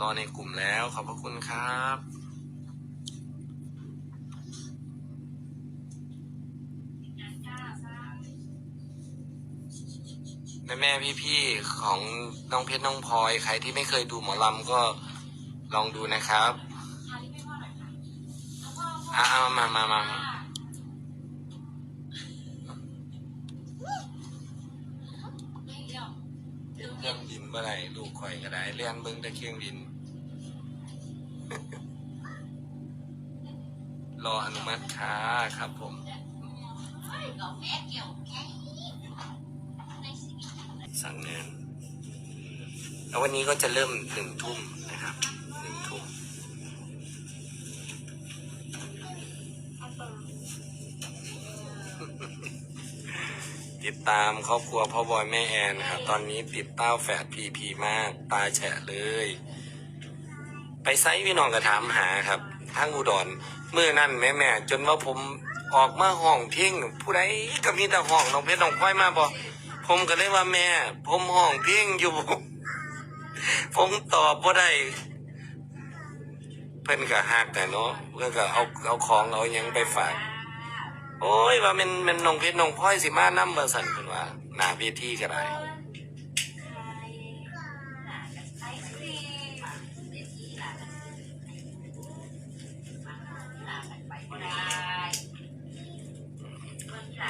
รอในกลุ่มแล้ว ขอบพระคุณครับแม่แม่พี่พี่ๆของน้องเพชรน้องพลอย ใครที่ไม่เคยดูหมอลำก็ลองดูนะครับอะเอามามามามาเครื่องบินเมื่อไหร่ลูกข่อยก็ได้เรียนเบิ้งต่เครื่องบิน รออนุมัติค่ะครับผมสั่งงานแล้ววันนี้ก็จะเริ่มหนึ่งทุ่มนะครับหนึ่งทุ่มติดตามครอบครัวพ่อบอยแม่แอนครับตอนนี้ติดเต้าแฝดพีพีมาก ตาแฉะเลย ไปไซส์พี่น้องก็ถามหาครับ ทั้งอุดรเมื่อนั่นแม่แม่จนว่าผมออกมาห้องเพ่งผู้ใดก็มีแต่ห้องน้องเพชรน้องพลอยมาบอกผมก็เลยว่าแม่ ผมห้องเพ่งอยู่ ผมตอบว่าได้เพิ่นก็หักแต่เนาะเพื่อนก็เอาเอาของเอายังไปฝากโอ้ยว่ามันมันน้องเพชรน้องพลอยสิมานํเบอร์สันเพิ่นว่าหน้าเวทีก็ได้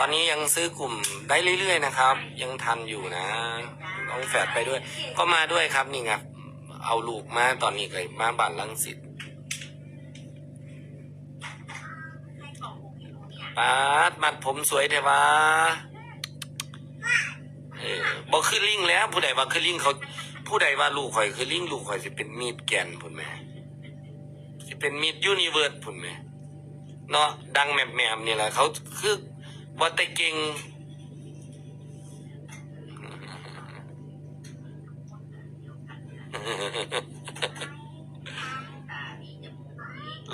ตอนนี้ยังซื้อกลุ่มได้เรื่อย ๆ นะครับ ยังทันอยู่นะน้องแฝดไปด้วย ก็มาด้วยครับนี่ไงเอาลูกมาตอนนี้เลยมาบ้านลังสิตปาดมัดผมสวยเทวะบอกคือลิงแล้ว ผู้ใดว่าคือลิงเขาผู้ใดว่าลูกข่อยคือลิงลูกข่อยสิเป็นมีดแกนพุ่นแหม่สิเป็นมีดยูนิเวิร์สพุ่นแหม่เนาะดังแมบๆนี่แหละเขาคือ ว่าแต่เก่ง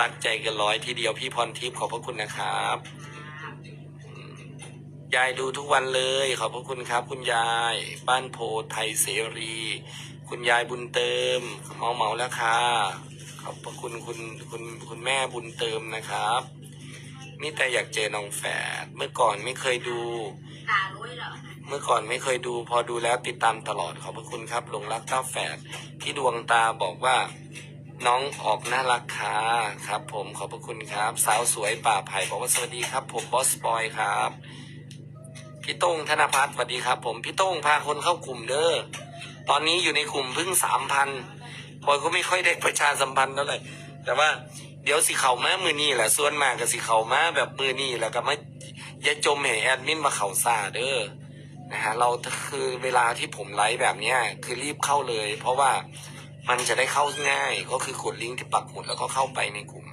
รักใจกันร้อยทีเดียวพี่พรทิพย์ขอบพระคุณนะครับ ยายดูทุกวันเลย ขอบพระคุณครับ คุณยาย บ้านโพไทยเสรี คุณยายบุญเติมเมาเมาแล้วค่ะ ขอบพระคุณคุณคุณคุณแม่บุญเติมนะครับ นี่แต่อยากเจอน้องแฝดเมื่อก่อนไม่เคยดู ตาด้วยเหรอเมื่อก่อนไม่เคยดู พอดูแล้วติดตามตลอดขอบพระคุณครับหลงรักเต้าแฝดพี่ดวงตาบอกว่า น้องออกน่ารักค่ะครับ ผมขอบพระคุณครับ สาวสวยป่าไผ่บอกว่าสวัสดีครับ ผมบอสบอยครับ พี่โต้งธนพัฒน์สวัสดีครับ ผมพี่โต้งพาคนเข้ากลุ่มเด้อตอนนี้อยู่ในกลุ่มเพิ่งสามพันพอยก็ไม่ค่อยได้ประชาสัมพันธ์เท่าไหร่แต่ว่า เดี๋ยวสิเขามามือนี่แหละส่วนมากก็สิเขามาแบบมือนี่แล้วก็ไม่อย่าจมเหแอดมินมาเขาซาเด้อนะฮะเราคือเวลาที่ผมไลฟ์แบบเนี้ยคือรีบเข้าเลย เพราะว่ามันจะได้เข้าง่ายก็คือกดลิงก์ที่ปักหมุดแล้วก็เข้าไปในกลุ่ม